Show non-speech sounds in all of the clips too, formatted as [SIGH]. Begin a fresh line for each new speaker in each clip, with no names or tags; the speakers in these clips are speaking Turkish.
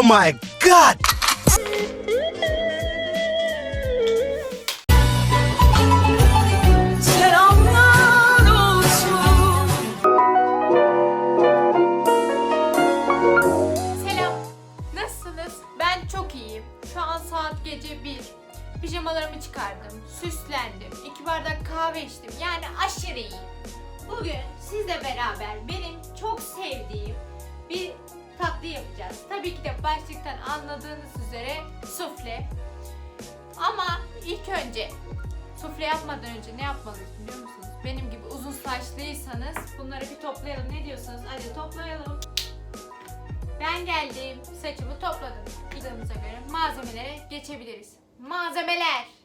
Oh my god!
Selam. Nasılsınız? Ben çok iyiyim. Şu an saat gece 1. Pijamalarımı çıkardım, süslendim, iki bardak kahve içtim. Yani aşırı iyiyim. Bugün sizle beraber benim çok sevdiğim bir tatlı yapacağız. Tabii ki de başlıktan anladığınız üzere sufle. Ama ilk önce sufle yapmadan önce ne yapmalıyız biliyor musunuz? Benim gibi uzun saçlıysanız bunları bir toplayalım. Ne diyorsunuz? Hadi toplayalım. Ben geldim. Saçımı topladım. Gidimize göre malzemelere geçebiliriz. Malzemeler.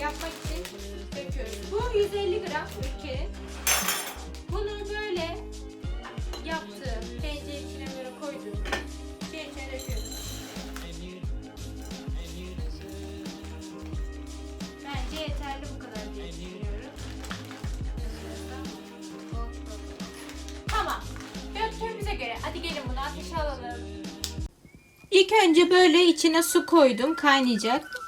Yapmak için döküyoruz. Bu 150 gram ülkenin. Bunu böyle yaptığım tencere içine böyle koydum. Şey içine döküyoruz. Bence yeterli bu kadar diye düşünüyorum. Tamam. Döktüğümüze göre hadi gelin bunu ateşe alalım. İlk önce böyle içine su koydum kaynayacak.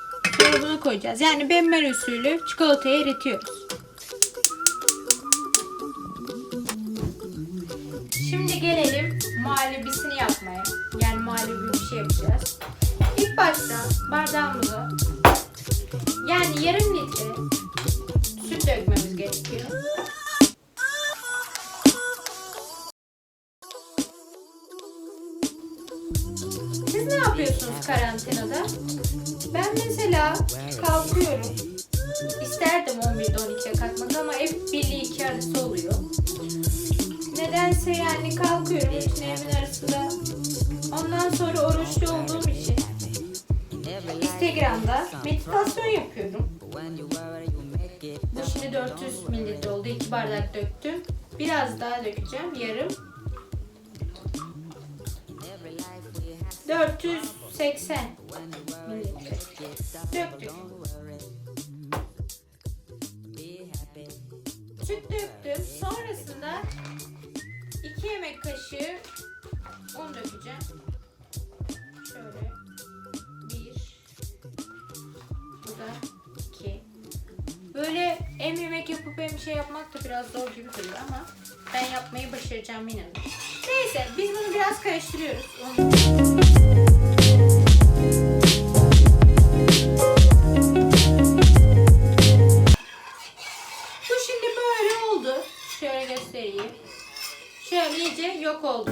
Bunu koyacağız. Yani benmer usulü çikolatayı eritiyoruz. Şimdi gelelim muhallebisini yapmaya. Yani muhallebi bir şey yapacağız. İlk başta bardağımıza yani yarım litre süt dökmemiz gerekiyor. Siz ne yapıyorsunuz karantinada? Kalkıyorum. İsterdim 11'de 12'ye kalkmak ama hep 1 2 arası oluyor. Nedense yani kalkıyorum bütün evimin arasında. Ondan sonra oruçlu olduğum için Instagram'da meditasyon yapıyorum. Bu şimdi 400 mililitre oldu. 2 bardak döktüm. Biraz daha dökeceğim. Yarım. 480 mililitre. Döktük. Süt döktüm. Sonrasında 2 yemek kaşığı un dökeceğim. Şöyle. 1 Bu da 2 Böyle hem yemek yapıp hem şey yapmak da biraz zor gibi duruyor ama ben yapmayı başaracağım inanın. Neyse biz bunu biraz karıştırıyoruz. Un- Şöyle iyice yok oldu.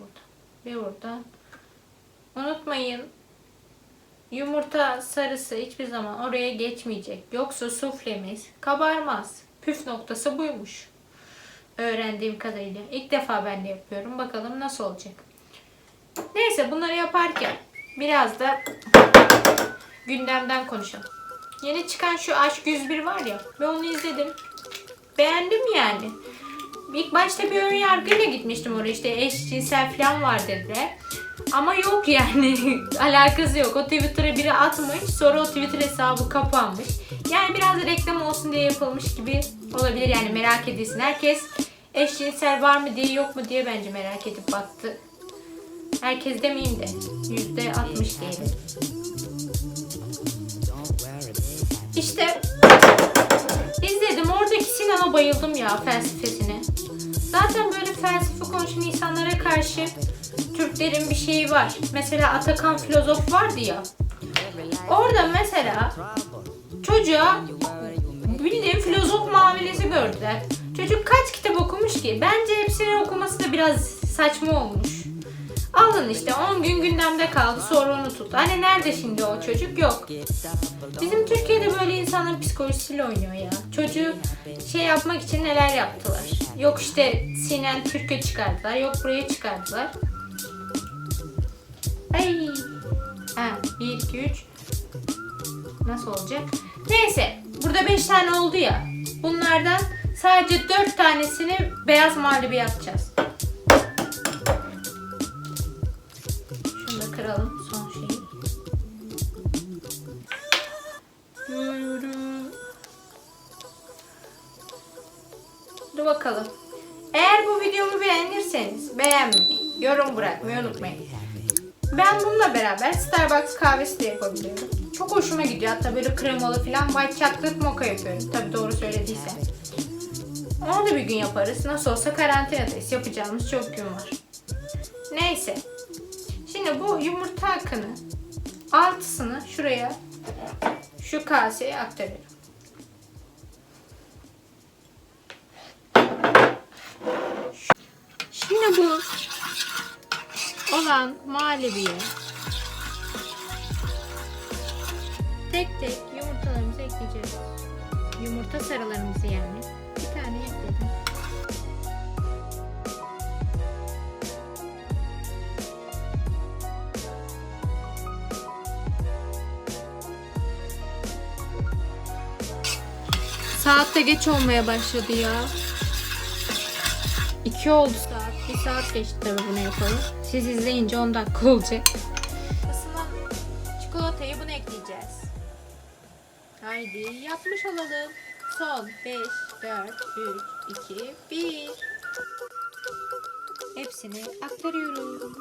Buradan, bir buradan. Unutmayın yumurta sarısı hiçbir zaman oraya geçmeyecek. Yoksa suflemiz kabarmaz. Püf noktası buymuş. Öğrendiğim kadarıyla. İlk defa ben de yapıyorum. Bakalım nasıl olacak. Neyse bunları yaparken biraz da gündemden konuşalım. Yeni çıkan şu Aşk 101 var ya. Ben onu izledim. Beğendim yani. İlk başta bir ön yargıyla gitmiştim oraya işte eşcinsel falan var dediler. Ama yok yani [LAUGHS] alakası yok. O Twitter'a biri atmış sonra o Twitter hesabı kapanmış. Yani biraz da reklam olsun diye yapılmış gibi olabilir yani merak edilsin. Herkes eşcinsel var mı diye yok mu diye bence merak edip baktı. Herkes demeyeyim de yüzde 60 diyelim. İşte izledim oradaki Sinan'a bayıldım ya felsefesine. Zaten böyle felsefe konuşan insanlara karşı Türklerin bir şeyi var. Mesela Atakan filozof vardı ya. Orada mesela çocuğa bildiğin filozof muamelesi gördüler. Çocuk kaç kitap okumuş ki? Bence hepsini okuması da biraz saçma olmuş. Alın işte 10 gün gündemde kaldı sonra unutuldu. Hani nerede şimdi o çocuk? Yok. Bizim Türkiye'de böyle insanların psikolojisiyle oynuyor ya. Çocuğu şey yapmak için neler yaptılar. Yok işte Sinen Türk'e çıkardılar. Yok buraya çıkardılar. Ay. Ha 1 2 3 Nasıl olacak? Neyse. Burada 5 tane oldu ya. Bunlardan sadece 4 tanesini beyaz muhallebi yapacağız. Kıralım son şeyi. Dur bakalım. Eğer bu videomu beğenirseniz beğenmeyi, yorum bırakmayı unutmayın. Ben bununla beraber Starbucks kahvesi de yapabiliyorum. Çok hoşuma gidiyor. Hatta böyle kremalı falan white chocolate mocha yapıyorum. Tabii doğru söylediysem. Onu da bir gün yaparız. Nasıl olsa karantinadayız. Yapacağımız çok gün var. Neyse. Şimdi bu yumurta akını altısını şuraya şu kaseye aktarıyorum. Şimdi bu olan muhallebiye tek tek yumurtalarımızı ekleyeceğiz. Yumurta sarılarımızı yani. Saat de geç olmaya başladı ya. 2 oldu saat. 1 saat geçti tabii bunu yapalım. Siz izleyince 10 dakika olacak. Isınan çikolatayı buna ekleyeceğiz. Haydi yapmış olalım. Son 5, 4, 3, 2, 1. Hepsini aktarıyorum.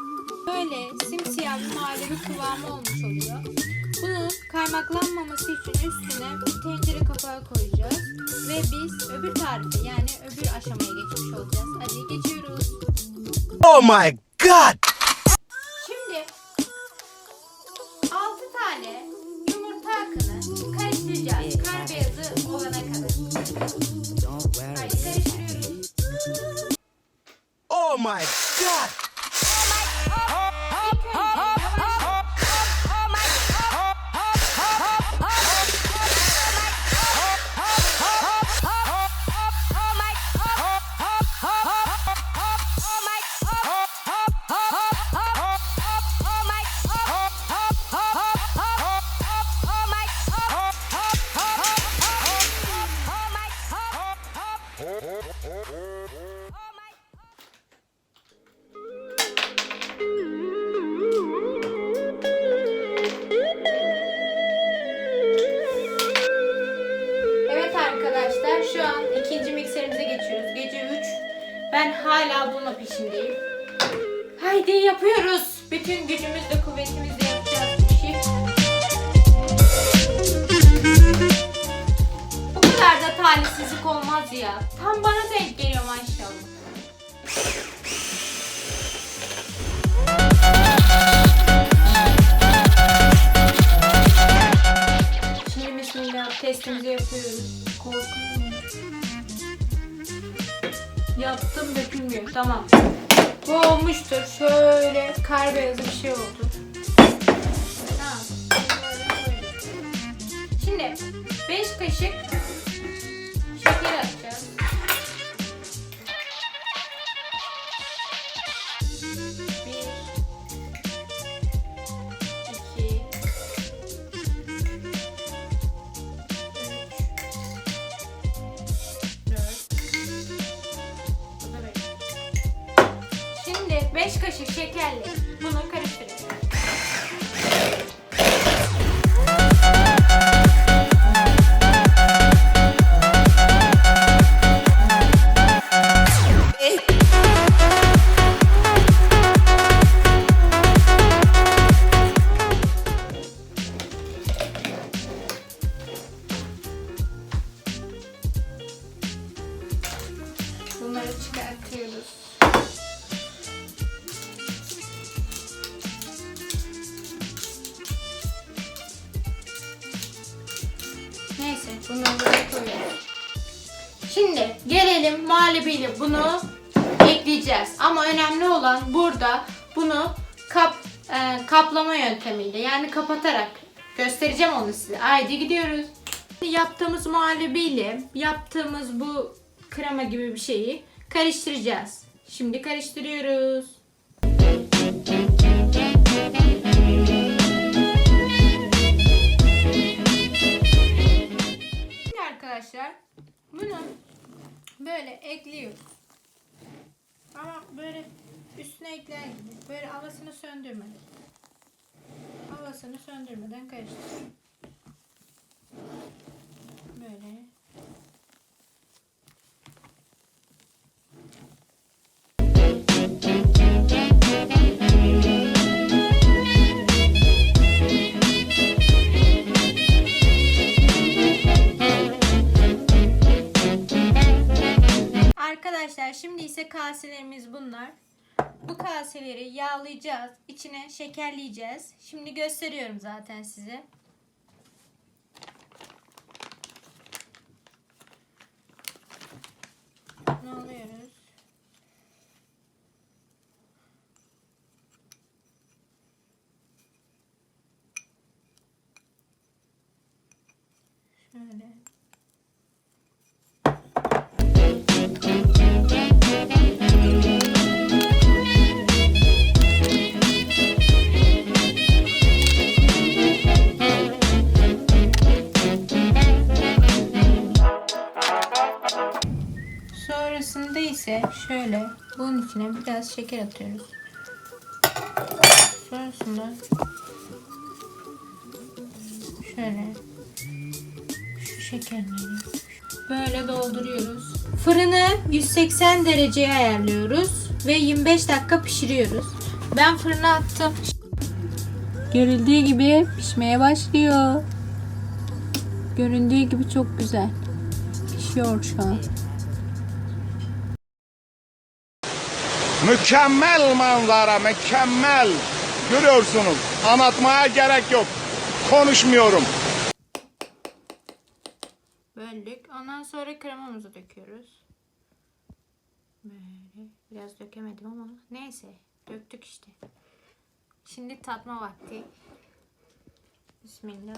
Böyle simsiyah mavi bir kıvamı olmuş oluyor. Bunun kaymaklanmaması için üstüne bir tencere kapağı koyacağız. Ve biz öbür tarife yani öbür aşamaya geçmiş olacağız. Hadi geçiyoruz.
Oh my god!
Şimdi 6 tane yumurta akını karıştıracağız. Kar beyazı olana kadar. Haydi karıştırıyoruz.
Oh my god!
Ya. Tam bana denk geliyor maşallah. Şimdi bismillah testimizi yapıyoruz. Korkuyorum. Yaptım dökülmüyor. Tamam. Bu olmuştur. Şöyle kar beyazı bir şey oldu. Tamam. Şimdi 5 kaşık gelelim muhallebiyle bunu ekleyeceğiz. Ama önemli olan burada bunu kap e, kaplama yöntemiyle yani kapatarak göstereceğim onu size. Haydi gidiyoruz. Yaptığımız muhallebiyle yaptığımız bu krema gibi bir şeyi karıştıracağız. Şimdi karıştırıyoruz. Arkadaşlar bunu böyle ekliyoruz. Ama böyle üstüne ekler gibi. Böyle havasını söndürmeden. Havasını söndürmeden karıştır. Böyle. Kaseleri yağlayacağız. içine şekerleyeceğiz. Şimdi gösteriyorum zaten size. Bunun içine biraz şeker atıyoruz. Sonrasında şöyle şu şekerleri böyle dolduruyoruz. Fırını 180 dereceye ayarlıyoruz ve 25 dakika pişiriyoruz. Ben fırına attım.
Görüldüğü gibi pişmeye başlıyor. Göründüğü gibi çok güzel. Pişiyor şu an.
Mükemmel manzara, mükemmel. Görüyorsunuz. Anlatmaya gerek yok. Konuşmuyorum.
Böldük. Ondan sonra kremamızı döküyoruz. Böyle. Biraz dökemedim ama neyse. Döktük işte. Şimdi tatma vakti. Bismillah.